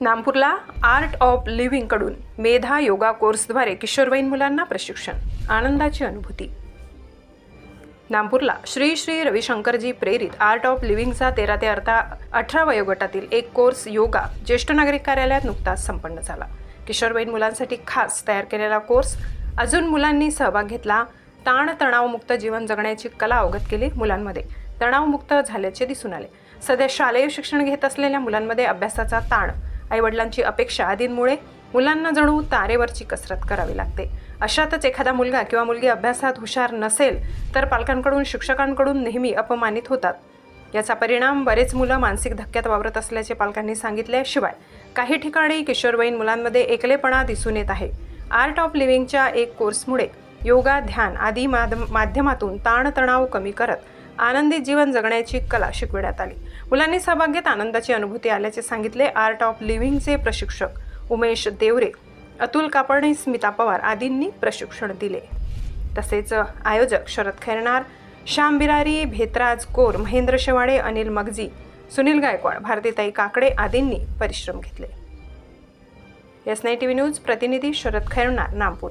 नामपूरला art of लिव्हिंगकडून Medha yoga कोर्सद्वारे किशोरवयीन मुलांना प्रशिक्षण आनंदाची अनुभूती. नामपूरला श्री श्री रविशंकरजी प्रेरित आर्ट ऑफ लिव्हिंगचा तेरा ते अर्थात अठरा वयोगटातील एक कोर्स योगा ज्येष्ठ नागरिक कार्यालयात नुकताच संपन्न झाला. किशोरवयीन मुलांसाठी खास तयार केलेला कोर्स अजून मुलांनी सहभाग घेतला ताण तणावमुक्त जीवन जगण्याची कला अवगत केली मुलांमध्ये. तणावमुक्त झाल्याचे दिसून आले. सध्या शालेय शिक्षण घेत असलेल्या मुलांमध्ये अभ्यासाचा ताण आईवडिलांची अपेक्षा आदींमुळे मुलांना जणू तारेवरची कसरत करावी लागते. अशातच एखादा मुलगा किंवा मुलगी अभ्यासात हुशार नसेल तर पालकांकडून शिक्षकांकडून नेहमी अपमानित होतात. याचा परिणाम बरेच मुलं मानसिक धक्क्यात वावरत असल्याचे पालकांनी सांगितल्याशिवाय काही ठिकाणी किशोरवयीन मुलांमध्ये एकलेपणा दिसून येत आहे. आर्ट ऑफ लिव्हिंगच्या एक कोर्समुळे योगा ध्यान आदी माध माध्यमातून ताणतणाव कमी करत आनंदी जीवन जगण्याची कला शिकविण्यात आली. मुलांनी सहभाग घेत आनंदाची अनुभूती आल्याचे सांगितले आर्ट ऑफ लिव्हिंगचे प्रशिक्षक उमेश देवरे. अतुल कापडणे स्मिता पवार आदींनी प्रशिक्षण दिले. तसेच आयोजक शरद खैरनार श्याम बिरारी भेतराज कोर महेंद्र शेवाडे अनिल मगजी सुनील गायकवाड भारतीताई काकडे आदींनी परिश्रम घेतले. S nine T V news प्रतिनिधी शरद खैरनार नागपूर.